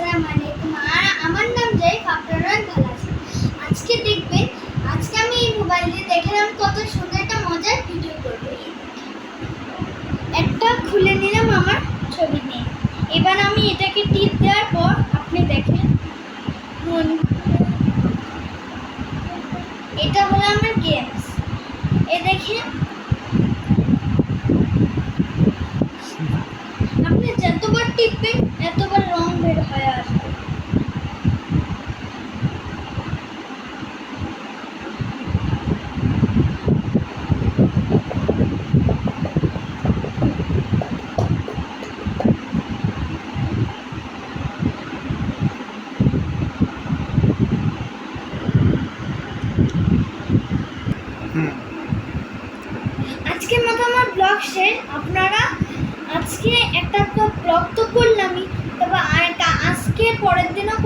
আসসালামু আলাইকুম। আমার নাম জাইফ আপনারা ভালো আজকে দেখবেন, আজকে আমি এই মোবাইল দেখলাম কত সুন্দর একটা মজার ভিডিও করব। একটা খুলে নিলাম আমার ছবি নিয়ে। এবার আমি এটাকে টিপ দেওয়ার পর আপনি দেখেন। এটা হলো আমার গেমস এ দেখেন। আপনি যতবার টিপবেন আজকের মতো আমার ব্লগ শেষ। আপনারা আজকে একটা ব্লগ তো করলামই, তবে আজকে পরের দিনও